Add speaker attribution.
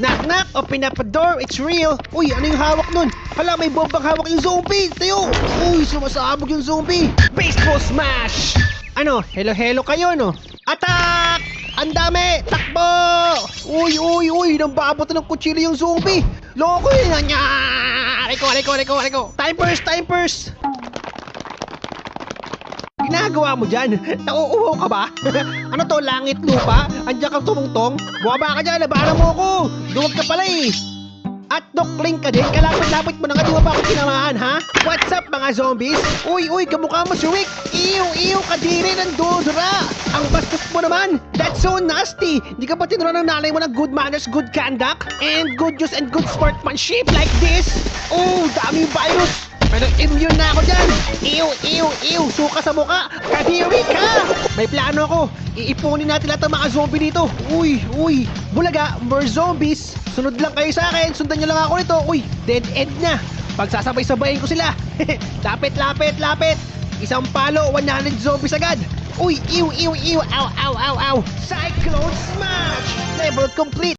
Speaker 1: Knock knock, open up a door, it's real. Uy, ano yung hawak nun? Hala, may bombang hawak yung zombie. Tayo. Uy, sumasabog yung zombie. Baseball smash. Ano, hello hello kayo no? Attack! Ang dami! Takbo! Uy, uy, uy! Nang baboto ng kutsilyo yung zombie! Loko yun! Anya! Reko, reko, reko, reko! Time burst! Time burst! Ginagawa mo dyan? Nauuhaw ka ba? ano to, langit lupa? Andiyan kang tumungtong? Buwaba ka dyan, labanan mo ako! Duwag ka pala eh! At dokling ka din, kalapit-lapit mo na nga, di mo ba ako tinamaan, ha? What's up, mga zombies? Uy, uy, kamukha mo si Rick! Iw, iw, kadiri ng dudra! Ang bastos mo naman! That's so nasty! Di ka ba tinuruan ng nanay mo ng good manners, good conduct, and good use and good sportsmanship like this? Oh, dami virus! Pero immune na ako dyan! Ew, ew, ew! Suka sa muka! Kadiri ka! May plano ako! Iipunin natin lahat ng mga zombie dito! Uy, uy! Bulaga, more zombies! Sunod lang kayo sa akin! Sundan nyo lang ako nito! Uy, dead end na! Pagsasabay-sabayin ko sila! lapit, lapit, lapit! Isang palo, 100 zombies agad! Uy, ew, ew, ew! Ow, ow, ow, ow! Cyclone Smash! Level complete!